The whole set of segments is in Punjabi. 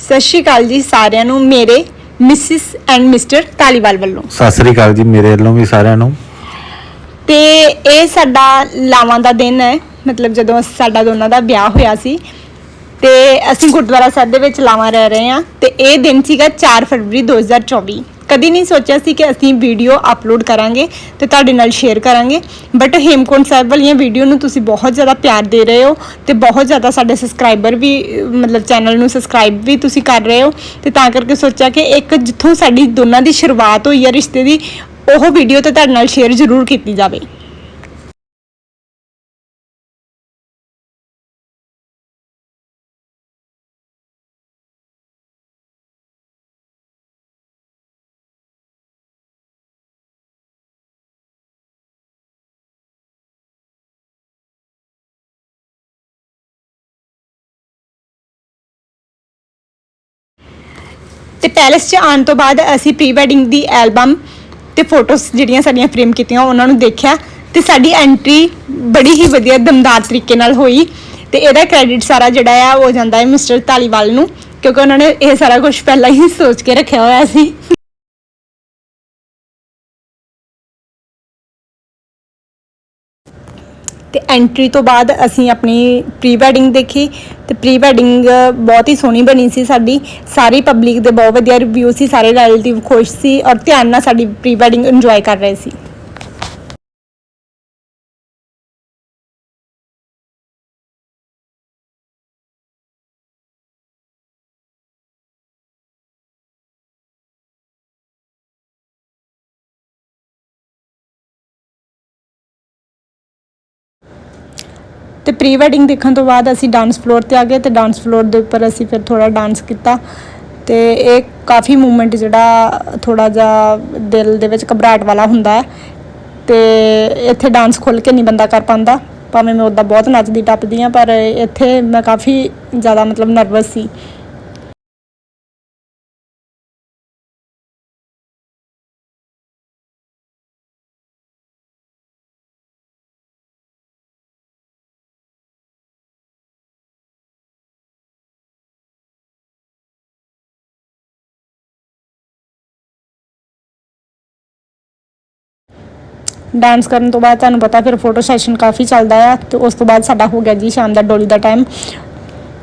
ਸਤਿ ਸ਼੍ਰੀ ਅਕਾਲ ਜੀ ਸਾਰਿਆਂ ਨੂੰ ਮੇਰੇ ਮਿਸਿਸ ਐਂਡ ਮਿਸਟਰ ਤਾਲੀਵਾਲ ਵੱਲੋਂ। ਸਤਿ ਸ੍ਰੀ ਅਕਾਲ ਜੀ ਮੇਰੇ ਵੱਲੋਂ ਵੀ ਸਾਰਿਆਂ ਨੂੰ। ਤੇ ਇਹ ਸਾਡਾ ਲਾਵਾਂ ਦਾ ਦਿਨ ਹੈ ਮਤਲਬ ਜਦੋਂ ਸਾਡਾ ਦੋਨਾਂ ਦਾ ਵਿਆਹ ਹੋਇਆ ਸੀ। ਤੇ ਅਸੀਂ ਗੁਰਦੁਆਰਾ ਸਾਹਿਬ ਦੇ ਵਿੱਚ ਲਾਵਾਂ ਰਹਿ ਰਹੇ ਹਾਂ ਤੇ ਇਹ ਦਿਨ ਸੀਗਾ 4 ਫਰਵਰੀ 2024 ਕਦੀ ਨਹੀਂ ਸੋਚਿਆ ਸੀ ਕਿ ਅਸੀਂ ਵੀਡੀਓ ਅਪਲੋਡ ਕਰਾਂਗੇ ਤੇ ਤੁਹਾਡੇ ਨਾਲ ਸ਼ੇਅਰ ਕਰਾਂਗੇ। ਬਟ ਹੇਮਕੁੰਟ ਸਾਹਿਬ ਵਾਲੀਆਂ ਵੀਡੀਓ ਨੂੰ ਤੁਸੀਂ ਬਹੁਤ ਜ਼ਿਆਦਾ ਪਿਆਰ ਦੇ ਰਹੇ ਹੋ ਤੇ ਬਹੁਤ ਜ਼ਿਆਦਾ ਸਾਡੇ ਸਬਸਕ੍ਰਾਈਬਰ ਵੀ, ਮਤਲਬ ਚੈਨਲ ਨੂੰ ਸਬਸਕ੍ਰਾਈਬ ਵੀ ਤੁਸੀਂ ਕਰ ਰਹੇ ਹੋ। ਤੇ ਤਾਂ ਕਰਕੇ ਸੋਚਿਆ ਕਿ ਇੱਕ ਜਿੱਥੋਂ ਸਾਡੀ ਦੋਨਾਂ ਦੀ ਸ਼ੁਰੂਆਤ ਹੋਈ ਹੈ ਰਿਸ਼ਤੇ ਦੀ, ਉਹ ਵੀਡੀਓ ਤੇ ਤੁਹਾਡੇ ਨਾਲ ਸ਼ੇਅਰ ਜ਼ਰੂਰ ਕੀਤੀ ਜਾਵੇ। ਤੇ ਪੈਲਸ 'ਚ ਆਉਣ ਤੋਂ ਬਾਅਦ ਅਸੀਂ ਪ੍ਰੀ ਵੈਡਿੰਗ ਦੀ ਐਲਬਮ ਤੇ ਫੋਟੋਜ਼ ਜਿਹੜੀਆਂ ਸਾਡੀਆਂ ਫਰੇਮ ਕੀਤੀਆਂ, ਉਹਨਾਂ ਨੂੰ ਦੇਖਿਆ ਤੇ ਸਾਡੀ ਐਂਟਰੀ ਬੜੀ ਹੀ ਵਧੀਆ ਦਮਦਾਰ ਤਰੀਕੇ ਨਾਲ ਹੋਈ ਤੇ ਇਹਦਾ ਕ੍ਰੈਡਿਟ ਸਾਰਾ ਜਿਹੜਾ ਆ, ਉਹ ਜਾਂਦਾ ਹੈ ਮਿਸਟਰ ਧਾਲੀਵਾਲ ਨੂੰ ਕਿਉਂਕਿ ਉਹਨਾਂ ਨੇ ਇਹ ਸਾਰਾ ਕੁਝ ਪਹਿਲਾਂ ਹੀ ਸੋਚ ਕੇ ਰੱਖਿਆ ਹੋਇਆ ਸੀ। ਐਂਟਰੀ ਤੋਂ ਬਾਅਦ ਅਸੀਂ ਆਪਣੀ ਪ੍ਰੀ ਵੈਡਿੰਗ ਦੇਖੀ ਤੇ ਪ੍ਰੀ ਵੈਡਿੰਗ ਬਹੁਤ ਹੀ ਸੋਹਣੀ ਬਣੀ ਸੀ ਸਾਡੀ। ਸਾਰੀ ਪਬਲਿਕ ਦੇ ਬਹੁਤ ਵਧੀਆ ਰਿਵਿਊ ਸੀ, ਸਾਰੇ ਰਿਲੇਟਿਵ ਖੁਸ਼ ਸੀ ਔਰ ਧਿਆਨ ਨਾਲ ਸਾਡੀ ਪ੍ਰੀ ਵੈਡਿੰਗ ਇੰਜੋਏ ਕਰ ਰਹੇ ਸੀ। ਤੇ ਪ੍ਰੀ ਵੈਡਿੰਗ ਦੇਖਣ ਤੋਂ ਬਾਅਦ ਅਸੀਂ ਡਾਂਸ ਫਲੋਰ ਤੇ ਆ ਗਏ ਤੇ ਡਾਂਸ ਫਲੋਰ ਦੇ ਉੱਪਰ ਅਸੀਂ ਫਿਰ ਥੋੜਾ ਡਾਂਸ ਕੀਤਾ ਤੇ ਇਹ ਕਾਫੀ ਮੂਵਮੈਂਟ ਜਿਹੜਾ ਥੋੜਾ ਜਿਹਾ ਦਿਲ ਦੇ ਵਿੱਚ ਘਬਰਾਹਟ ਵਾਲਾ ਹੁੰਦਾ ਹੈ ਤੇ ਇੱਥੇ ਡਾਂਸ ਖੁੱਲ ਕੇ ਨਹੀਂ ਬੰਦਾ ਕਰ ਪਾਉਂਦਾ। ਭਾਵੇਂ ਮੈਂ ਉੱਦਾਂ ਬਹੁਤ ਨੱਚਦੀ ਟੱਪਦੀ ਆ ਪਰ ਇੱਥੇ ਮੈਂ ਕਾਫੀ ਜ਼ਿਆਦਾ ਮਤਲਬ ਨਰਵਸ ਸੀ। ਡਾਂਸ ਕਰਨ ਤੋਂ ਬਾਅਦ ਤੁਹਾਨੂੰ ਪਤਾ ਫਿਰ ਫੋਟੋ ਸੈਸ਼ਨ ਕਾਫੀ ਚੱਲਦਾ ਆ, ਤੇ ਉਸ ਤੋਂ ਬਾਅਦ ਸਾਡਾ ਹੋ ਗਿਆ ਜੀ ਸ਼ਾਮ ਦਾ ਡੋਲੀ ਦਾ ਟਾਈਮ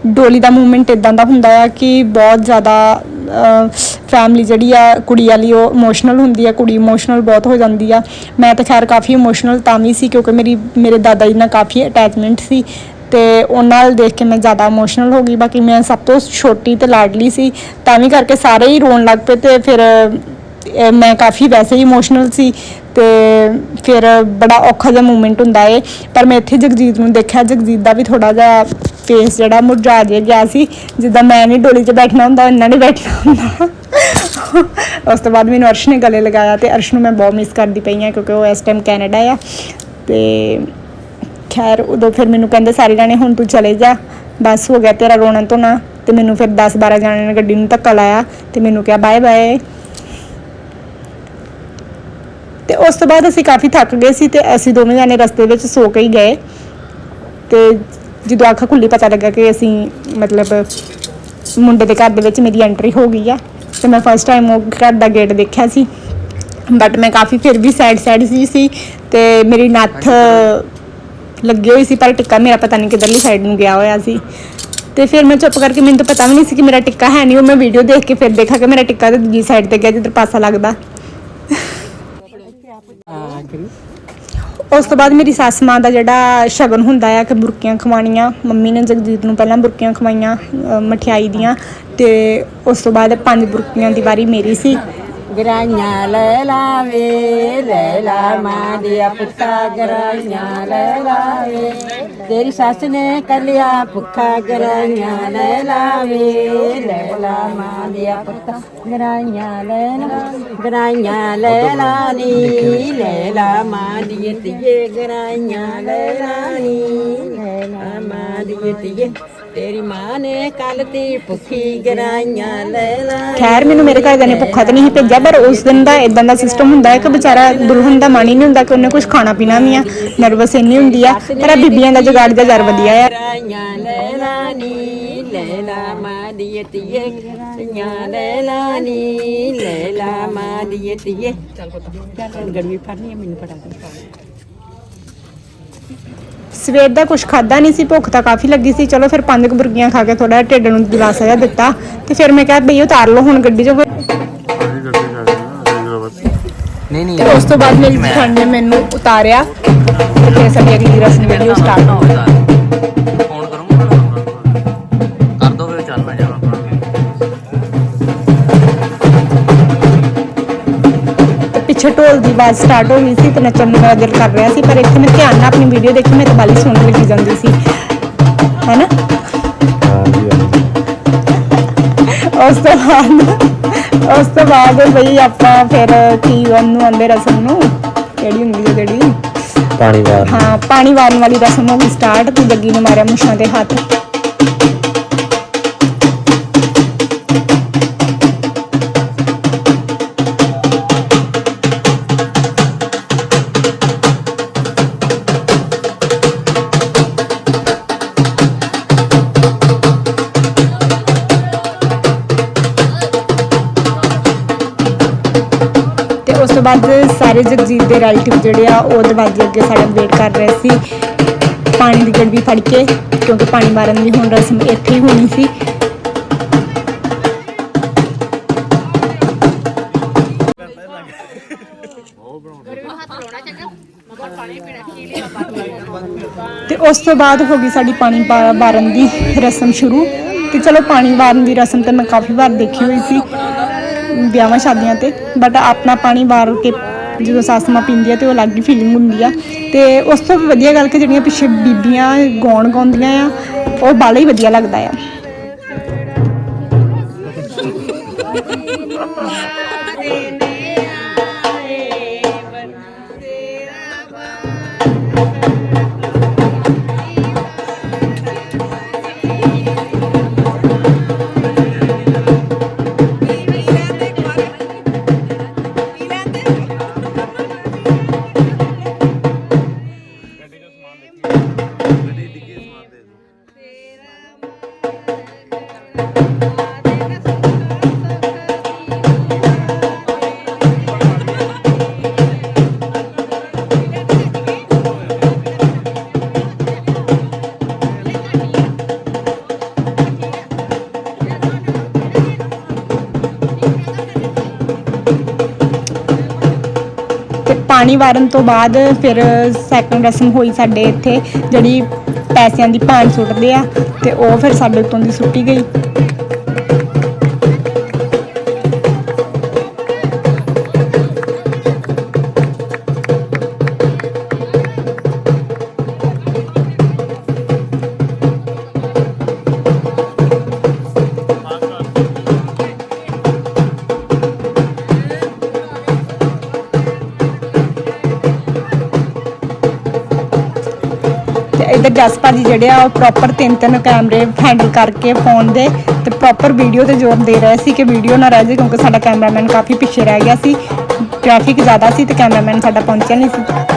ਡੋਲੀ ਦਾ ਮੂਵਮੈਂਟ ਇਦਾਂ ਦਾ ਹੁੰਦਾ ਆ ਕਿ ਬਹੁਤ ਜ਼ਿਆਦਾ ਫੈਮਿਲੀ ਜਿਹੜੀ ਆ, ਕੁੜੀ ਵਾਲੀ ਉਹ ਇਮੋਸ਼ਨਲ ਹੁੰਦੀ ਆ, ਕੁੜੀ ਇਮੋਸ਼ਨਲ ਬਹੁਤ ਹੋ ਜਾਂਦੀ ਆ। ਮੈਂ ਤਾਂ ਖੈਰ ਕਾਫੀ ਇਮੋਸ਼ਨਲ ਤਾਂ ਵੀ ਸੀ ਕਿਉਂਕਿ ਮੇਰੀ, ਮੇਰੇ ਦਾਦਾ ਜੀ ਨਾਲ ਕਾਫੀ ਅਟੈਚਮੈਂਟ ਸੀ, ਤੇ ਉਹਨਾਂ ਨਾਲ ਦੇਖ ਕੇ ਮੈਂ ਜ਼ਿਆਦਾ ਇਮੋਸ਼ਨਲ ਹੋ ਗਈ। ਬਾਕੀ ਮੈਂ ਸਭ ਤੋਂ ਛੋਟੀ ਤੇ ਲਾਡਲੀ ਸੀ, ਤਾਂ ਵੀ ਕਰਕੇ ਸਾਰੇ ਹੀ ਰੋਣ ਲੱਗ ਪਏ ਤੇ ਫਿਰ ਮੈਂ ਕਾਫੀ ਵੈਸੇ ਹੀ ਇਮੋਸ਼ਨਲ ਸੀ ਤੇ ਫਿਰ ਬੜਾ ਔਖਾ ਜਿਹਾ ਮੂਮੈਂਟ ਹੁੰਦਾ ਏ। ਪਰ ਮੈਂ ਇੱਥੇ ਜਗਜੀਤ ਨੂੰ ਦੇਖਿਆ, ਜਗਜੀਤ ਦਾ ਵੀ ਥੋੜਾ ਜਿਹਾ ਫੇਸ ਜਿਹੜਾ ਮੁਰਝਾ ਜਿਹਾ ਗਿਆ ਸੀ। ਜਿੱਦਾਂ ਮੈਂ ਨਹੀਂ ਡੋਲੀ 'ਚ ਬੈਠਣਾ ਹੁੰਦਾ ਇਹਨਾਂ ਨੇ ਬੈਠਣਾ ਹੁੰਦਾ। ਉਸ ਤੋਂ ਬਾਅਦ ਮੈਨੂੰ ਅਰਸ਼ ਨੇ ਗਲੇ ਲਗਾਇਆ ਤੇ ਅਰਸ਼ ਨੂੰ ਮੈਂ ਬਹੁਤ ਮਿਸ ਕਰਦੀ ਪਈ ਆ ਕਿਉਂਕਿ ਉਹ ਇਸ ਟਾਈਮ ਕੈਨੇਡਾ ਆ। ਤੇ ਖੈਰ, ਉਦੋਂ ਫਿਰ ਮੈਨੂੰ ਕਹਿੰਦੇ ਸਾਰੇ ਜਾਣੇ, ਹੁਣ ਤੂੰ ਚਲੇ ਜਾ। ਬਸ ਹੋ ਗਿਆ ਤੇਰਾ ਰੋਣਾ ਧੋਣਾ ਤੇ ਮੈਨੂੰ ਫਿਰ 10 12 ਜਾਣੇ ਨੇ ਗੱਡੀ ਨੂੰ ਧੱਕਾ ਲਾਇਆ ਤੇ ਮੈਨੂੰ ਕਿਹਾ ਬਾਏ ਬਾਏ ਤੇ ਉਸ ਤੋਂ ਬਾਅਦ ਅਸੀਂ ਕਾਫੀ ਥੱਕ ਗਏ ਸੀ ਤੇ ਅਸੀਂ ਦੋਵੇਂ ਜਾਨੇ ਰਸਤੇ ਵਿੱਚ ਸੋ ਕੇ ਹੀ ਗਏ। ਤੇ ਜਦੋਂ ਅੱਖ ਖੁੱਲੀ ਪਤਾ ਲੱਗਾ ਕਿ ਅਸੀਂ ਮਤਲਬ ਮੁੰਡੇ ਦੇ ਘਰ ਦੇ ਵਿੱਚ ਮੇਰੀ ਐਂਟਰੀ ਹੋ ਗਈ ਆ, ਤੇ ਮੈਂ ਫਸਟ ਟਾਈਮ ਉਹ ਘਰ ਦਾ ਗੇਟ ਦੇਖਿਆ ਸੀ। ਬਟ ਮੈਂ ਕਾਫੀ ਫਿਰ ਵੀ ਸੈਡ ਸੈਡ ਸੀ ਸੀ ਤੇ ਮੇਰੀ ਨੱਥ ਲੱਗੀ ਹੋਈ ਸੀ, ਪਰ ਟਿੱਕਾ ਮੇਰਾ ਪਤਾ ਨਹੀਂ ਕਿੱਧਰਲੀ ਸਾਈਡ ਨੂੰ ਗਿਆ ਹੋਇਆ ਸੀ। ਤੇ ਫਿਰ ਮੈਂ ਚੁੱਪ ਕਰਕੇ ਮੈਨੂੰ ਤਾਂ ਪਤਾ ਵੀ ਨਹੀਂ ਸੀ ਕਿ ਮੇਰਾ ਟਿੱਕਾ ਹੈ ਨਹੀਂ, ਉਹ ਮੈਂ ਵੀਡੀਓ ਦੇਖ ਕੇ ਫਿਰ ਦੇਖਾ ਕਿ ਮੇਰਾ ਟਿੱਕਾ ਤਾਂ ਦੂਜੀ ਸਾਈਡ ਤੇ ਗਿਆ ਜਿੱਧਰ ਪਾਸਾ ਲੱਗਦਾ। ਉਸ ਤੋਂ ਬਾਅਦ ਮੇਰੀ ਸੱਸ ਮਾਂ ਦਾ ਜਿਹੜਾ ਸ਼ਗਨ ਹੁੰਦਾ ਆ ਕਿ ਬੁਰਕੀਆਂ ਖਵਾਉਣੀਆਂ ਮੰਮੀ ਨੇ ਜਗਜੀਤ ਨੂੰ ਪਹਿਲਾਂ ਬੁਰਕੀਆਂ ਖਵਾਈਆਂ ਅ, ਮਠਿਆਈ ਦੀਆਂ ਤੇ ਉਸ ਤੋਂ ਬਾਅਦ ਪੰਜ ਬੁਰਕੀਆਂ ਦੀ ਵਾਰੀ ਮੇਰੀ ਸੀ। ਗਰਾਈਆਂ ਲੈ ਲਾਵੇ ਲੈ ਲਾ ਮਾਂ ਦੇ ਪੁੱਤਾ ਗਰਾਈਆਂ ਲੈ ਲਾਵੇ। ਤੇਰੀ ਸੱਸ ਨੇ ਕੱਲਿਆ ਭੁੱਖਾ ਗਰਾਈਆਂ ਲੈ ਲਾਵੇ ਲੈ ਲਾ ਮਾਂ ਦੇ ਪੁੱਤਾ ਗਰਾਈਆਂ ਲੈ ਲਾ ਗਰਾਈਆਂ ਲੈ ਲਾ ਨੀ ਲੈ ਲਾ ਮਾਂ ਦੀ ਧੀਏ ਗਰਾਈਆਂ ਲੈ ਲਾ ਨੀ ਲੈ ਲਾ ਮਾਂ ਦੀ ਧੀਏ। ਤੇਰੀ ਮਾਂ ਨੇ ਕੱਲ ਤੀ ਭੁੱਖੀ ਗਰਾਈਆਂ ਲੈ ਲਾ ਖੈਰ ਮੈਨੂੰ ਮੇਰੇ ਘਰ ਦੇ ਨੇ ਭੁੱਖਾ ਤਾਂ ਨਹੀਂ ਭੇਜਿਆ ਪਰ ਉਸ ਦਿਨ ਦਾ ਇਦਾਂ ਦਾ ਸਿਸਟਮ ਹੁੰਦਾ ਹੈ ਕਿ ਵਿਚਾਰਾ ਦੁਲਹਨ ਦਾ ਮਨ ਹੀ ਨਹੀਂ ਹੁੰਦਾ ਕਿ ਉਹਨੇ ਕੁਝ ਖਾਣਾ ਪੀਣਾ ਵੀ ਆ ਨਰਵਸ ਇੰਨੀ ਹੁੰਦੀ ਆ ਪਰ ਆ ਬੀਬੀਆਂ ਦਾ ਜੁਗਾੜ ਦਾ ਜ਼ਰ ਵਧੀਆ ਆ। ਗਰਾਈਆਂ ਲੈ ਲਾ ਨੀ ਲੈ ਲਾ ਮਾਂ ਦੀ ਧੀਏ। ਗਰਾਈਆਂ ਲੈ ਲਾ ਨੀ ਲੈ ਲਾ ਮਾਂ ਦੀ ਧੀਏ। ਚੱਲ ਪੁੱਤ ਚੱਲ ਗਰਮੀ ਫੜਨੀ ਹੈ ਮੈਨੂੰ ਫੜਾ ਦੇ। ਸਵੇਰ ਦਾ ਕੁਝ ਖਾਦਾ ਨਹੀਂ ਸੀ ਭੁੱਖ ਤਾਂ ਕਾਫੀ ਲੱਗੀ ਸੀ। ਚਲੋ ਫਿਰ ਪੰਜ ਕੁ ਬੁਰਗੀਆਂ ਖਾ ਕੇ ਥੋੜਾ ਢਿੱਡ ਨੂੰ ਦਿਲਾਸਾ ਜਿਹਾ ਦਿੱਤਾ ਤੇ ਫਿਰ ਮੈਂ ਕਿਹਾ ਬਈ ਉਤਾਰ ਲਓ ਹੁਣ ਗੱਡੀ ਚੋਂ ਨਹੀਂ ਨਹੀਂ। ਤੇ ਉਸ ਤੋਂ ਬਾਅਦ ਮੇਰੀ ਜਠਾਣੀ ਨੇ ਮੈਨੂੰ ਉਤਾਰਿਆ। ਤੇ ਫਿਰ ਸਾਡੀ ਅਗਲੀ ਰਸਮ ਵੀਡੀਓ ਸਟਾਰਟ ਹੋ ਗਈ। ਪਿੱਛੇ ਢੋਲ ਦੀ ਆਵਾਜ਼ ਸਟਾਰਟ ਹੋ ਗਈ ਸੀ ਤੇ ਨੱਚਣ ਨੂੰ ਮੇਰਾ ਦਿਲ ਕਰ ਰਿਹਾ ਸੀ ਪਰ ਇੱਥੇ ਮੈਂ ਧਿਆਨ ਨਾਲ ਆਪਣੀ ਵੀਡੀਓ ਦੇਖੀ ਮੈਂ ਤਾਂ ਬਾਲੀ ਸੁਣਨ ਲੱਗੀ ਜਾਂਦੀ ਸੀ। ਹੈਨਾ? ਉਸ ਤੋਂ ਬਾਅਦ ਉਸ ਤੋਂ ਬਾਅਦ ਬਈ ਆਪਾਂ ਫਿਰ ਕੀ ਉਹਨੂੰ ਆਂਦੇ ਰਸਮ ਨੂੰ? ਕਿਹੜੀ ਹੁੰਦੀ ਹੈ ਜਿਹੜੀ? ਪਾਣੀ ਵਾਰ। ਹਾਂ ਪਾਣੀ ਵਾਰਨ ਵਾਲੀ ਰਸਮ ਹੋ ਗਈ ਸਟਾਰਟ ਤੇ ਜੱਗੀ ਨੇ ਮਾਰਿਆ ਮੁੱਛਾਂ ਦੇ ਹੱਥ। ਬਾਅਦ ਸਾਰੇ ਜਗਜੀਤ ਦੇ ਰਿਲੇਟਿਵ ਜਿਹੜੇ ਆ, ਉਹ ਦਰਵਾਜ਼ੇ ਅੱਗੇ ਸਾਡਾ ਵੇਟ ਕਰ ਰਹੇ ਸੀ। ਪਾਣੀ ਦੀ ਗੜਵੀ ਫੜ ਕੇ, ਕਿਉਂਕਿ ਪਾਣੀ ਮਾਰਨ ਦੀ ਹੁਣ ਰਸਮ ਇੱਥੇ ਹੀ ਹੋਣੀ ਸੀ। ਤੇ ਉਸ ਤੋਂ ਬਾਅਦ ਹੋ ਗਈ ਸਾਡੀ ਪਾਣੀ ਪਾ- ਵਾਰਨ ਦੀ ਰਸਮ ਸ਼ੁਰੂ। ਤੇ ਚਲੋ ਪਾਣੀ ਵਾਰਨ ਦੀ ਰਸਮ ਤਾਂ ਮੈਂ ਕਾਫੀ ਵਾਰ ਦੇਖੀ ਹੋਈ ਸੀ। ਵਿਆਹਾਂ ਸ਼ਾਦੀਆਂ ਤੇ ਬਟ ਆਪਣਾ ਪਾਣੀ ਵਾਰ ਕੇ ਜਦੋਂ ਸੱਸ ਮਾਂ ਪੀਂਦੀ ਆ ਤੇ ਉਹ ਅਲੱਗ ਹੀ ਫੀਲਿੰਗ ਹੁੰਦੀ ਆ। ਤੇ ਉਸ ਤੋਂ ਵੀ ਵਧੀਆ ਗੱਲ ਕਿ ਜਿਹੜੀਆਂ ਪਿੱਛੇ ਬੀਬੀਆਂ ਗਾਉਣ ਗਾਉਂਦੀਆਂ ਆ, ਉਹ ਬਾਲਾ ਹੀ ਵਧੀਆ ਲੱਗਦਾ ਆ। ਤੇ ਪਾਣੀ ਵਾਰਨ ਤੋਂ ਬਾਅਦ ਫਿਰ ਸੈਕੰਡ ਰਸਮ ਹੋਈ ਸਾਡੇ ਇੱਥੇ, ਜਿਹੜੀ ਪੈਸਿਆਂ ਦੀ ਭਾਂਡ ਸੁੱਟਦੇ ਆ, ਤੇ ਉਹ ਫਿਰ ਸਾਡੇ ਉੱਤੋਂ ਦੀ ਸੁੱਟੀ ਗਈ। ਇਧਰ ਜਸ ਭਾਜੀ ਜਿਹੜੇ ਆ, ਉਹ ਪ੍ਰੋਪਰ ਤਿੰਨ ਤਿੰਨ ਕੈਮਰੇ ਹੈਂਡਲ ਕਰਕੇ ਫੋਨ ਦੇ ਤੇ ਪ੍ਰੋਪਰ ਵੀਡੀਓ ਤੇ ਜ਼ੋਰ ਦੇ ਰਹੇ ਸੀ ਕਿ ਵੀਡੀਓ ਨਾ ਰਹਿ ਜਾਏ ਕਿਉਂਕਿ ਸਾਡਾ ਕੈਮਰਾਮੈਨ ਕਾਫੀ ਪਿੱਛੇ ਰਹਿ ਗਿਆ ਸੀ ਟ੍ਰੈਫਿਕ ਜ਼ਿਆਦਾ ਸੀ ਤੇ ਕੈਮਰਾਮੈਨ ਸਾਡਾ ਪਹੁੰਚਿਆ ਨਹੀਂ ਸੀ।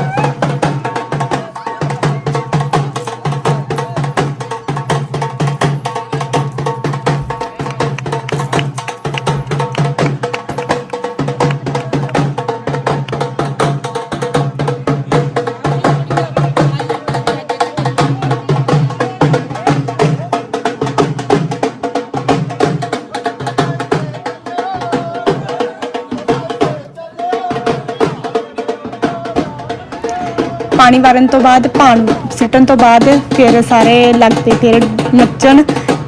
ਪਾਣੀ ਵਾਰਨ ਤੋਂ ਬਾਅਦ ਪਾਣ ਸਿੱਟਣ ਤੋਂ ਬਾਅਦ ਫਿਰ ਸਾਰੇ ਲੱਗਦੇ ਫਿਰ ਨੱਚਣ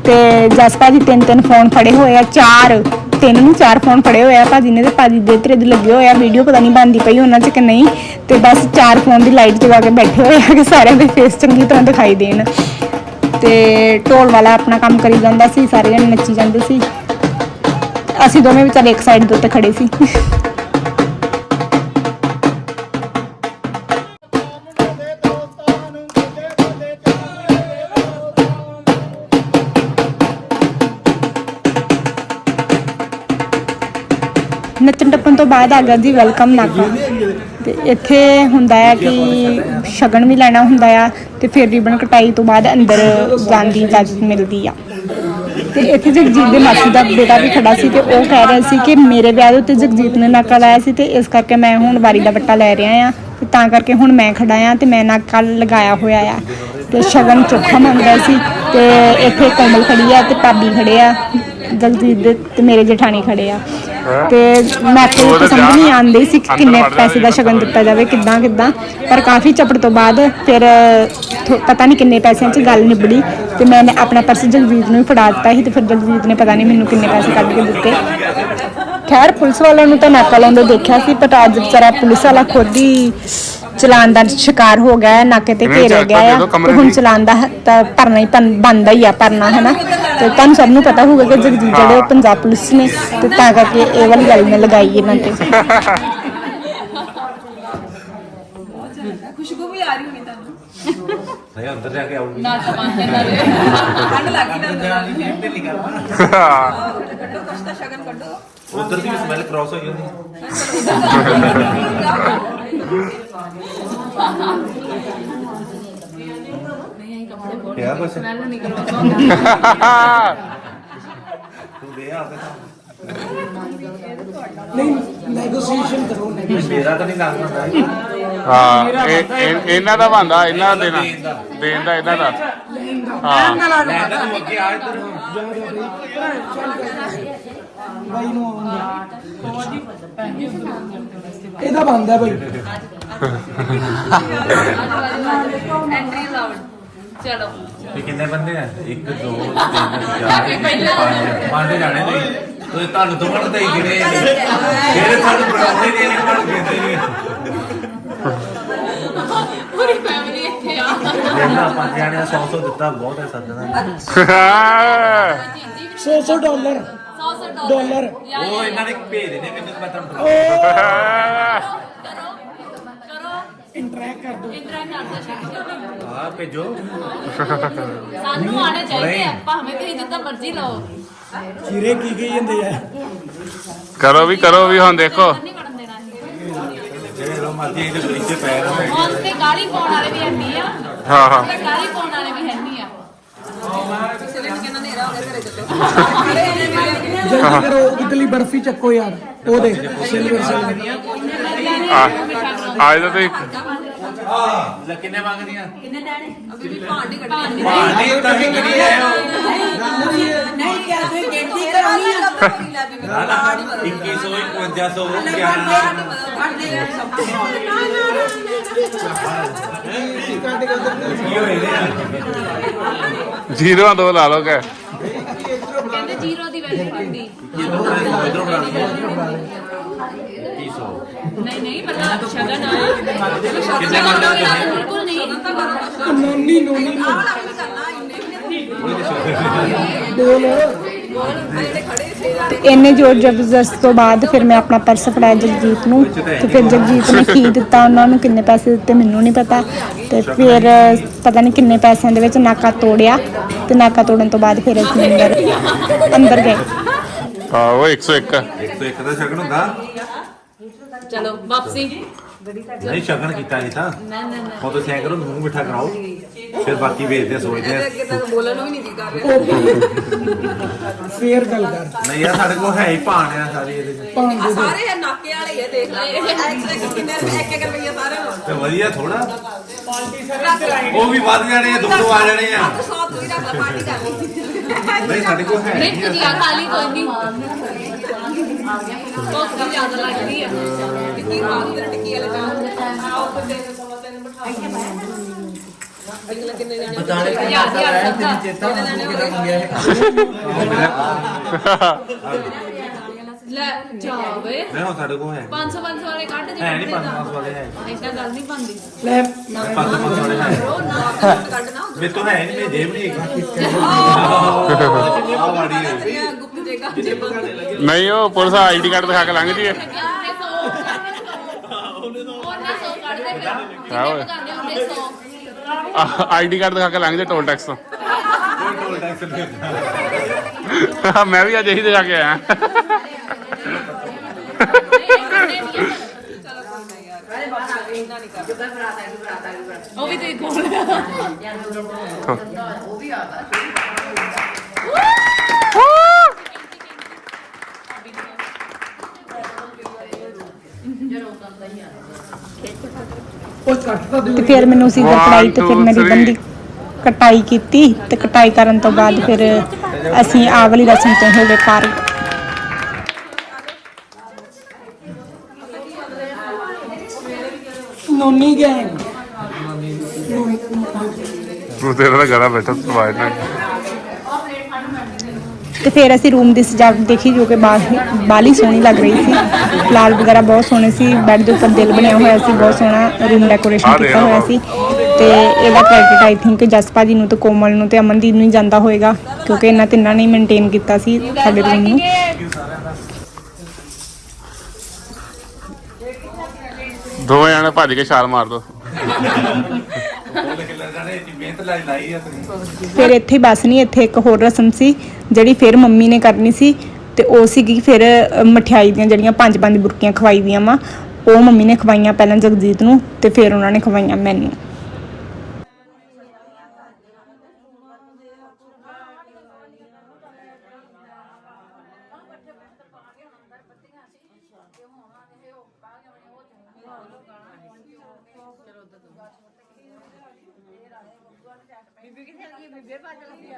ਤੇ ਜਸ ਭਾਜੀ ਤਿੰਨ ਤਿੰਨ ਫੋਨ ਫੜੇ ਹੋਏ ਆ, ਚਾਰ, ਤਿੰਨ ਨੂੰ ਚਾਰ ਫੋਨ ਫੜੇ ਹੋਏ ਆ ਭਾਜੀ ਨੇ ਤੇ ਭਾਜੀ ਦੇ ਤੇਰੇ ਦੇ ਲੱਗੇ ਹੋਏ ਆ ਵੀਡੀਓ ਪਤਾ ਨਹੀਂ ਬਣਦੀ ਪਈ ਉਹਨਾਂ 'ਚ ਕਿ ਨਹੀਂ ਤੇ ਬਸ ਚਾਰ ਫੋਨ ਦੀ ਲਾਈਟ ਜਗਾ ਕੇ ਬੈਠੇ ਹੋਏ ਆ ਕਿ ਸਾਰਿਆਂ ਦੇ ਫੇਸ ਚੰਗੀ ਤਰ੍ਹਾਂ ਦਿਖਾਈ ਦੇਣ। ਤੇ ਢੋਲ ਵਾਲਾ ਆਪਣਾ ਕੰਮ ਕਰੀ ਜਾਂਦਾ ਸੀ, ਸਾਰੇ ਜਣੇ ਨੱਚੀ ਜਾਂਦੇ ਸੀ। ਅਸੀਂ ਦੋਵੇਂ ਵਿਚਾਰੇ ਇੱਕ ਸਾਈਡ ਦੇ ਉੱਤੇ ਖੜੇ ਸੀ। ਬਾਅਦ ਆ ਗਿਆ ਜੀ ਵੈਲਕਮ ਨਾਕਾ ਤੇ ਇੱਥੇ ਹੁੰਦਾ ਹੈ ਕਿ ਸ਼ਗਨ ਵੀ ਲੈਣਾ ਹੁੰਦਾ ਆ ਤੇ ਫਿਰ ਰਿਬਨ ਕਟਾਈ ਤੋਂ ਬਾਅਦ ਅੰਦਰ ਜਾਣ ਦੀ ਇਜਾਜ਼ਤ ਮਿਲਦੀ ਆ। ਤੇ ਇੱਥੇ ਜਗਜੀਤ ਦੇ ਮਾਸੀ ਦਾ ਬੇਟਾ ਵੀ ਖੜਾ ਸੀ ਤੇ ਉਹ ਕਹਿ ਰਿਹਾ ਸੀ ਕਿ ਮੇਰੇ ਵਿਆਹ ਦੇ ਉੱਤੇ ਜਗਜੀਤ ਨੇ ਨਾਕਾ ਲਾਇਆ ਸੀ ਤੇ ਇਸ ਕਰਕੇ ਮੈਂ ਹੁਣ ਵਾਰੀ ਦਾ ਵੱਟਾ ਲੈ ਰਿਹਾ ਆ। ਤੇ ਤਾਂ ਕਰਕੇ ਹੁਣ ਮੈਂ ਖੜਾ ਆ ਤੇ ਮੈਂ ਨਾਕਾ ਲਗਾਇਆ ਹੋਇਆ ਆ। ਤੇ ਸ਼ਗਨ ਚੋਖਾ ਮੰਗਦਾ ਸੀ ਤੇ ਇੱਥੇ ਕੋਮਲ ਖੜੀ ਆ ਤੇ ਭਾਬੀ ਖੜੇ ਆ। ਜਗਜੀਤ ਦੇ ਤੇ ਮੇਰੇ ਜਠਾਣੀ ਖੜੇ ਆ। ਤੇ ਨਾਕੇ ਵਿੱਚ ਸਮਝ ਨਹੀਂ ਆਉਂਦੀ ਸੀ ਕਿ ਕਿੰਨੇ ਪੈਸੇ ਦਾ ਸ਼ਗਨ ਦਿੱਤਾ ਜਾਵੇ ਕਿੱਦਾਂ ਕਿੱਦਾਂ। ਪਰ ਕਾਫੀ ਚਪੜ ਤੋਂ ਬਾਅਦ ਫਿਰ ਥੋ- ਪਤਾ ਨਹੀਂ ਕਿੰਨੇ ਪੈਸਿਆਂ 'ਚ ਗੱਲ ਨਿਬੜੀ ਤੇ ਮੈਂ ਆਪਣਾ ਪਰਸ ਜਗਜੀਤ ਨੂੰ ਹੀ ਫੜਾ ਦਿੱਤਾ ਸੀ ਤੇ ਫਿਰ ਜਗਜੀਤ ਨੇ ਪਤਾ ਨਹੀਂ ਮੈਨੂੰ ਕਿੰਨੇ ਪੈਸੇ ਕੱਢ ਕੇ ਦਿੱਤੇ। ਖੈਰ ਪੁਲਿਸ ਵਾਲਿਆਂ ਨੂੰ ਤਾਂ ਨਾਕਾ ਲਾਉਂਦੇ ਦੇਖਿਆ ਸੀ ਪਰ ਅੱਜ ਵਿਚਾਰਾ ਪੁਲਿਸ ਵਾਲਾ ਖੁਦ ਹੀ ਚਲਾਨ ਦਾ ਸ਼ਿਕਾਰ ਹੋ ਗਿਆ ਹੈ ਨਾਕੇ ਤੇ ਘੇਰਿਆ ਗਿਆ ਆ। ਤੇ ਹੁਣ ਚਲਾਨ ਦਾ ਹ- ਤਾਂ ਭਰਨਾ ਹੀ ਬਣਦਾ ਹੀ ਆ ਭਰਨਾ ਹੈ ਨਾ ਤੇ ਤੁਹਾਨੂੰ ਸਭ ਨੂੰ ਪਤਾ ਹੋਊਗਾ ਕਿ ਜਗਜੀਤ ਜਿਹੜੇ ਉਹ ਪੰਜਾਬ ਪੁਲਿਸ ਨੇ ਤੇ ਤਾਂ ਕਰਕੇ ਇਹ ਵਾਲੀ ਗੱਲ ਮੈਂ ਲਗਾਈ ਇਹਨਾਂ ਤੇ। ਖੁਸ਼ਬੂ ਵੀ ਆ ਰਹੀ ਹੋਣੀ ਤੁਹਾਨੂੰ। ਨਹੀਂ ਅੰਦਰ ਜਾ ਕੇ ਆਉਗੀ ਨਾ ਤਾਂ ਬੰਦ ਕਰ ਦੇ ਠੰਡ ਲੱਗੀ ਨਾ ਕੱਢੋ ਕੁਛ ਤਾਂ ਸ਼ਗਨ ਕੱਢੋ ਉਧਰ ਦੀ ਸਮੈਲ ਕ੍ਰਾਸ ਹੋਈ ਹੁੰਦੀ ਕਿਆ ਕੁਛ ਤੂੰ ਦੇ ਆ ਕੇ ਨੈਗੋਸੀਏਸ਼ਨ ਕਰੋ ਮੇਰਾ ਤਾਂ ਨਹੀਂ ਨਾਮ ਹੁੰਦਾ ਹਾਂ, ਇਹ- ਇਹ- ਇਹਨਾਂ ਦਾ ਬੰਦਾ ਇਹਨਾਂ ਦਾ ਦੇਣਾ ਦੇਣ ਦਾ ਇਹਨਾਂ ਦਾ ਹਾਂ ਮੈਂ ਤਾਂ ਤੂੰ ਅੱਗੇ ਆ ਇੱਧਰ ਬਾਈ ਨੂੰ ਆਉਂਦਾ ਇਹਦਾ ਬੰਦਾ ਬਈ। ਐਂਟਰੀ ਚਲੋ। ਕਿੰਨੇ ਬੰਦੇ ਆ? 1 2 3 4 5 ਪੰਜ ਜਾਣੇ ਤੁਸੀਂ। ਤੁਸੀਂ ਤੁਹਾਨੂੰ ਦੋਵਾਂ ਨੂੰ ਤਾਂ ਹੀ ਗਿਣੇ ਜਿਹੜੇ ਸਾਨੂੰ ਬਣਾਉਂਦੇ ਨੇ ਇਹ ਬਣ ਗਿਣਦੇ ਨੇ ਪੂਰੀ ਫੈਮਿਲੀ ਇੱਥੇ ਆ। ਜਿਹੜਾ ਪੰਜ ਜਾਣੇ 100 100 ਦਿੱਤਾ ਬਹੁਤ ਹੈ ਸੱਜਣਾ 100 100 ਡਾਲਰ। 100 ਡਾਲਰ। ਉਹ ਇਹਨਾਂ ਨੇ ਭੇਜ ਦੇਣੇ ਮੈਨੂੰ ਮੈਂ ਤੁਹਾਨੂੰ ਇੰਟਰੈਕਟ ਕਰ ਦੋ। ਇੰਟਰਾ ਕਰਦਾ ਸ਼ਗਨ ਹਾਂ ਭੇਜੋ। ਸਾਨੂੰ ਆਣੇ ਚਾਹੀਦੇ ਆ ਭਾਵੇਂ ਤੁਸੀਂ ਜਿੱਦਾਂ ਮਰਜ਼ੀ ਲਓ। ਚਿਰੇ ਕੀ ਕੀ ਜਾਂਦੇ ਆ? ਕਰੋ ਵੀ ਕਰੋ ਵੀ ਹੁਣ ਦੇਖੋ। ਨਹੀਂ ਵੜਨ ਦੇਣਾ ਜਿਹੜੇ ਲੋ ਇਹਦੇ ਵਿੱਚ ਤੇ ਪੈ ਰਹੇ ਹੁਣ ਤੇ ਗਾਲੀ ਪਾਉਣ ਵਾਲੇ ਵੀ ਹੈਨੀ ਆ। ਹਾਂ ਹਾਂ। ਤੇ ਗਾਲੀ ਪਾਉਣ ਵਾਲੇ ਵੀ ਹੈਨੀ ਆ। ਜਲਦੀ ਕਰੋ ਇਡਲੀ ਬਰਫੀ ਚੱਕੋ ਯਾਰ। ਉਹਦੇ ਸਿਲਵਰ ਸਿਲਵਰ। ਆ ਅੱਜ ਤਾਂ ਤੁਸੀਂ ਲੈ ਕਿੰਨੇ ਮੰਗਦੀਆਂ ਅਭੀ ਵੀ ਭਾਂਡੀ ਕੱਢਣੀ ਪਾਣੀ ਤਾਂ ਵੀ ਕਿੰਨੀ ਆਏ ਹੋ ਨਹੀਂ ਕਿਹਾ ਤੁਸੀਂ ਗਿਣਤੀ ਕਰਾਉਣੀ ਆ ਨਾ ਨਾ 2100 5100 ਕੀ ਹੋਏ ਨੇ ਜ਼ੀਰੋ ਦੋ ਲਾ ਲਓ ਕਿ ਕਹਿੰਦੇ ਜ਼ੀਰੋ ਦੀ ਵੈਲਿਊ ਹੁੰਦੀ ਨਹੀਂ ਨਹੀਂ ਮਤਲਬ ਸ਼ਗਨ ਸ਼ਗਨ ਕਿੰਨੇ ਮੰਗਦੇ ਹੋ ਬਿਲਕੁਲ ਨਹੀਂ ਨੋਨੀ ਨੋਨੀ ਬੋਲ। ਇੰਨੇ ਜ਼ੋਰ ਜ਼ਬਰਦਸਤ ਤੋਂ ਬਾਅਦ ਫਿਰ ਮੈਂ ਆਪਣਾ ਪਰਸ ਫੜਾਇਆ ਜਗਜੀਤ ਨੂੰ ਤੇ ਫਿਰ ਜਗਜੀਤ ਨੇ ਕੀ ਦਿੱਤਾ ਉਹਨਾਂ ਨੂੰ ਕਿੰਨੇ ਪੈਸੇ ਦਿੱਤੇ ਮੈਨੂੰ ਨਹੀਂ ਪਤਾ। ਤੇ ਫਿਰ ਪਤਾ ਨਹੀਂ ਕਿੰਨੇ ਪੈਸਿਆਂ ਦੇ ਵਿੱਚ ਨਾਕਾ ਤੋੜਿਆ ਤੇ ਨਾਕਾ ਤੋੜਨ ਤੋਂ ਬਾਅਦ ਫਿਰ ਅਸੀਂ ਅੰਦਰ ਅੰਦਰ ਗਏ। ਹਾਂ ਉਹ 101 101 ਦਾ ਸ਼ਗਨ ਹੁੰਦਾ? ਚਲੋ ਵਾਪਸੀ। ਨਹੀਂ ਸ਼ਗਨ ਕੀਤਾ ਨਹੀਂ ਤਾਂ। ਨਾ ਨਾ ਨਾ। ਉਹ ਤਾਂ ਸਿਆ ਕਰੋ ਮੂੰਹ ਮਿੱਠਾ ਕਰਾਓ। ਫਿਰ ਬਾਕੀ ਵੇਚਦੇ ਆ, ਸੋਚਦੇ ਆ। ਫੇਰ ਗੱਲ ਕਰ। ਨਹੀਂ ਯਾਰ ਸਾਡੇ ਕੋਲ ਹੈ ਹੀ ਭਾਣ ਆ ਸਾਰੇ ਇਹਦੇ ਚ। ਭਾਂ ਦੇ ਦੇ। ਸਾਰੇ ਨਾਕੇ ਵਾਲੇ ਇਹ ਦੇਖ ਲੈ। ਐਕਸ ਕਿੰਨੇ ਇੱਕ ਇੱਕ ਰੁਪਈਆ ਸਾਰੇ ਨੂੰ। ਤੇ ਵਧੀਆ ਥੋੜਾ ਉਹ ਵੀ ਵੱਧ ਜਾਣੇ ਆ ਦੋ ਦੋ ਆ ਜਾਣੇ ਆ। 100 ਤੂੰ ਹੀ ਰੱਖ ਲੈ ਪਾਰਟੀ ਕਰ ਲਈ। ਨਹੀਂ ਸਾਡੇ ਕੋਲ ਹੈ ਨਹੀਂ ਕੁਝ ਆ ਖਾਲੀ ਕੋਈ ਨਹੀਂ। ਬਹੁਤ ਵੀ ਜ਼ਿਆਦਾ ਲੱਗਦੀ ਆ। ਟਿੱਕੀ ਲਈ ਤੇ ਟਿੱਕੀ ਵਾਲੇ ਚਾਹ ਆਓ ਬੰਦੇ ਨੂੰ ਸਮੋਸੇ ਨੂੰ ਬਿਠਾਓ ਅਗਲੇ ਕਿੰਨੇ ਜਾਣੇ ਬਤਾਣੇ ਯਾਦ ਯਾਦ ਸਭ ਚੇਤਾ ਲੈ ਜਾਵੇ। ਨਹੀਂ ਹੁਣ ਸਾਡੇ ਕੋਲ ਹੈ 500 500 ਵਾਲੇ ਕੱਢ ਜੇ ਹੈ ਨਹੀਂ ਪੰਜ ਪੰਜ ਵਾਲੇ ਹੈ ਐਸਾ ਗੱਲ ਨਹੀਂ ਬਣਦੀ। ਲੈ ਪੰਜ ਪੰਜ ਵਾਲੇ ਹੈ ਮੇਰੇ ਤੋਂ ਹੈ ਨਹੀਂ ਮੇਰੀ ਜੇਬ ਨਹੀਂ ਹੈਗੀ। ਆ ਵਾੜੀ ਹੈ। ਨਹੀਂ ਉਹ ਪੁਲਿਸ ਆਈਡੀ ਕਾਰਡ ਦਿਖਾ ਕੇ ਲੰਘ ਜੀ ਉਹਨਾਂ ਸੌ ਕੱਢਦੇ ਫਿਰ ਹਾਂ ਓਏ। ਜਿੰਨੇ ਪਕਾਉਂਦੇ ਹੁੰਦੇ 100 ਆਈਡੀ ਕਾਰਡ ਦਿਖਾ ਕੇ ਲੰਘ ਜੇ ਟੋਲ ਟੈਕਸ ਤੋਂ ਟੋਲ ਟੈਕਸ ਨਹੀਂ ਹੁੰਦਾ ਮੈਂ ਵੀ ਅੱਜ ਇਹੀ ਦਿਖਾ ਕੇ ਆਇਆ ਉਹ ਵੀ ਤੇ ਕੋਲ ਉਹ ਕੱਟ ਤਾਂ ਤੇ ਫਿਰ ਮੈਨੂੰ ਸੀ ਕਟਾਈ ਤੇ ਫਿਰ ਮੇਰੀ. ਬੰਦੀ ਕਟਾਈ ਕੀਤੀ ਤੇ ਕਟਾਈ ਕਰਨ ਤੋਂ ਬਾਅਦ ਫਿਰ ਅਸੀਂ ਆਹ ਵਾਲੀ ਰਸਮ ਤੋਂ ਹੋ ਗਏ ਪਾਰ ਨੋਨੀ ਗੈਂਗ ਤੂੰ ਤੇਰਾ ਗਲਾ ਬੈਠਾ ਸਵਾਇ ਨਾ ਤੇ ਫਿਰ ਅਸੀਂ ਰੂਮ ਦੀ ਸਜਾਵਟ ਦੇਖੀ ਜੋ ਕਿ ਬਾਲੀ ਸੋਹਣੀ ਲੱਗ ਰਹੀ ਸੀ। ਫਲਾਰ ਵਗੈਰਾ ਬਹੁਤ ਸੋਹਣੇ ਸੀ। ਬੈੱਡ ਦੇ ਉੱਪਰ ਦਿਲ ਬਣਿਆ ਹੋਇਆ ਸੀ ਬਹੁਤ ਸੋਹਣਾ ਰੂਮ ਡੈਕੋਰੇਸ਼ਨ ਕੀਤਾ ਹੋਇਆ। ਸੀ। ਤੇ ਇਹਦਾ ਕ੍ਰੈਡਿਟ ਆਈ ਥਿੰਕ ਜਸਪਾ ਜੀ ਨੂੰ ਤੇ ਕੋਮਲ ਨੂੰ ਤੇ ਅਮਨਦੀਪ ਨੂੰ ਹੀ ਜਾਂਦਾ ਹੋਏਗਾ ਕਿਉਂਕਿ ਇਹਨਾਂ ਤਿੰਨਾਂ ਨੇ ਮੇਨਟੇਨ ਕੀਤਾ ਸੀ ਸਾਡੇ ਰੂਮ ਨੂੰ। ਦੋਵੇਂ ਜਾਣੇ ਭੱਜ ਕੇ ਛਾਲ ਮਾਰ ਦੋ। ਫਿਰ ਇੱਥੇ ਬਸ ਨਹੀਂ ਇੱਥੇ ਇੱਕ ਹੋਰ ਰਸਮ ਸੀ, ਜਿਹੜੀ ਫਿਰ ਮੰਮੀ ਨੇ ਕਰਨੀ ਸੀ, ਤੇ ਉਹ ਸੀਗੀ ਫਿਰ ਮਠਿਆਈ ਦੀਆਂ ਜਿਹੜੀਆਂ ਪੰਜ ਪੰਜ ਬੁਰਕੀਆਂ ਖਵਾਈ ਦੀਆਂ ਵਾ, ਉਹ ਮੰਮੀ ਨੇ ਖਵਾਈਆਂ ਪਹਿਲਾਂ ਜਗਜੀਤ ਨੂੰ, ਤੇ ਫਿਰ ਉਹਨਾਂ ਨੇ ਖਵਾਈਆਂ ਮੈਨੂੰ।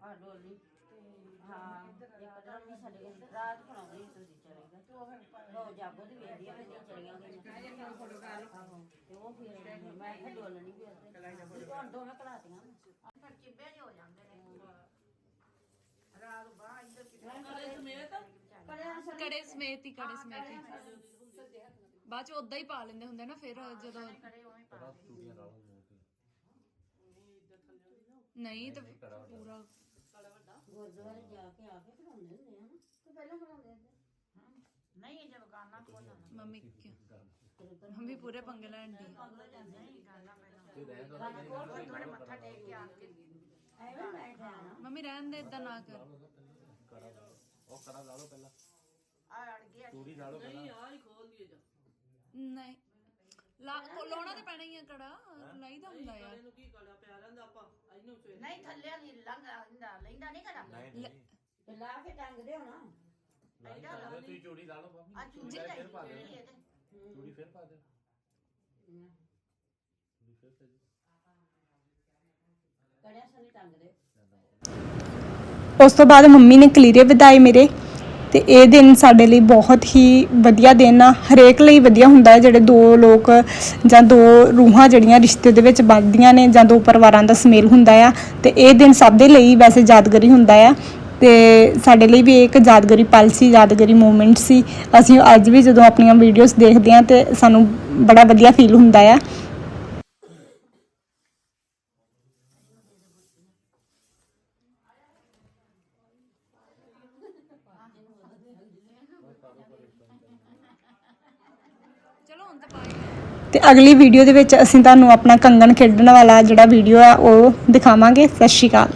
ਆ ਡੋਲੀ ਹਾਂ ਇੱਕ ਦਿਨ ਵੀ ਸਾਡੇ ਕੋਲ ਰਾਤ ਬਣਾਉਂਦੀ ਤੁਸੀਂ ਚਲੇ ਗਏ ਤੇ ਉਹ ਫਿਰ ਉਹ ਜਾਗੋ ਦੀ ਵੇਖਦੀ ਆ ਫਿਰ ਨਹੀਂ ਚਲੀਆਂ ਗਈਆਂ ਆਹੋ, ਤੇ ਉਹ ਫਿਰ ਮੈਂ ਕਿਹਾ ਡੋਲਣੀ ਵੀ ਉੱਥੇ ਹੁਣ ਦੋਵੇਂ ਕਲਾਤੀਆਂ ਫਿਰ ਚਿੱਬੇ ਜਿਹੇ ਹੋ ਜਾਂਦੇ ਨੇ ਕੜੇ ਸਮੇਤ ਹੀ ਕੜੇ ਸਮੇਤ ਹੀ ਬਾਅਦ ਚ ਉਦਾਂ ਹੀ ਪਾ ਲੈਂਦੇ ਹੁੰਦੇ ਨਾ ਫਿਰ ਜਦੋਂ ਨਹੀਂ ਤੇ ਪੂਰਾ ਗੁਰਦੁਆਰੇ ਜਾ ਕੇ ਆ ਕੇ ਬਣਾਉਂਦੇ ਹੁੰਦੇ ਆ ਨਾ। ਤੇ ਪਹਿਲਾਂ ਬਣਾਉਂਦੇ ਹੁੰਦੇ? ਨਹੀਂ ਜਦ। ਗਾਣਾ ਖੋਲਣਾ ਮੰਮੀ ਕਿਆ ਮੰਮੀ ਪੂਰੇ ਪੰਗੇ ਲੈਣ ਦੀ ਐਵੇਂ ਬੈਠ ਜਾਣਾ ਮੰਮੀ ਰਹਿਣ ਦੇ ਇਦਾਂ ਨਾ ਕਰ। ਨਹੀਂ ਲਾ ਲਾਉਣਾ ਤੇ ਪੈਣਾ ਹੀ ਆ ਕੜਾ। ਲਾਈਦਾ ਹੁੰਦਾ ਯਾਰ। ਨਹੀਂ ਥੱਲੇ ਨਹੀਂ ਲੰਘ ਲੈਂਦਾ ਲੈਂਦਾ ਨਹੀਂ ਕਰਾ ਨਹੀਂ ਨਹੀਂ। ਤੇ ਲਾ ਕੇ ਟੰਗ ਦਿਓ ਨਾ ਨਹੀਂ ਕਰਦੇ ਤੁਸੀਂ ਚੂੜੀ ਲਾ ਲਓ ਮੰਮੀ ਆ ਚੂੜੀ ਫਿਰ ਲਈ ਪਾ ਦਿਓ। ਜਿਹੜੀ ਇਹਦੇ। ਚੂੜੀ ਫਿਰ ਪਾ ਦਿਓ। ਕੜਿਆ ਸਨੀ ਟੰਗ ਦਿਓ ਉਸ ਤੋਂ ਬਾਅਦ ਮੰਮੀ ਨੇ ਕਲੀਰੇ ਵਧਾਏ ਮੇਰੇ। ਤੇ ਇਹ ਦਿਨ ਸਾਡੇ ਲਈ ਬਹੁਤ ਹੀ ਵਧੀਆ ਦਿਨ ਆ। ਹਰੇਕ ਲਈ ਵਧੀਆ ਹੁੰਦਾ ਹੈ, ਜਿਹੜੇ ਦੋ ਲੋਕ ਜਾਂ ਦੋ ਰੂਹਾਂ ਜਿਹੜੀਆਂ ਰਿਸ਼ਤੇ ਦੇ ਵਿੱਚ ਬਣਦੀਆਂ ਨੇ ਜਾਂ ਦੋ ਪਰਿਵਾਰਾਂ ਦਾ ਸੁਮੇਲ ਹੁੰਦਾ ਆ, ਤੇ ਇਹ ਦਿਨ ਸਭ ਦੇ ਲਈ ਵੈਸੇ ਯਾਦਗਾਰੀ ਹੁੰਦਾ ਆ। ਤੇ ਸਾਡੇ ਲਈ ਵੀ ਇਹ ਇੱਕ ਯਾਦਗਾਰੀ ਪਲ ਸੀ ਯਾਦਗਾਰੀ ਮੂਮੈਂਟ ਸੀ। ਅਸੀਂ ਅੱਜ ਵੀ ਜਦੋਂ ਆਪਣੀਆਂ ਵੀਡੀਓਜ਼ ਦੇਖਦੇ ਹਾਂ ਤੇ ਸਾਨੂੰ ਬੜਾ ਵਧੀਆ ਫੀਲ ਹੁੰਦਾ ਆ। ਤੇ ਅਗਲੀ ਵੀਡੀਓ ਦੇ ਵਿੱਚ ਅਸੀਂ ਤੁਹਾਨੂੰ ਆਪਣਾ ਕੰਗਣ ਖੇਡਣ ਵਾਲਾ ਜਿਹੜਾ ਵੀਡੀਓ ਆ, ਉਹ ਦਿਖਾਵਾਂਗੇ। ਸਤਿ ਸ਼੍ਰੀ ਅਕਾਲ।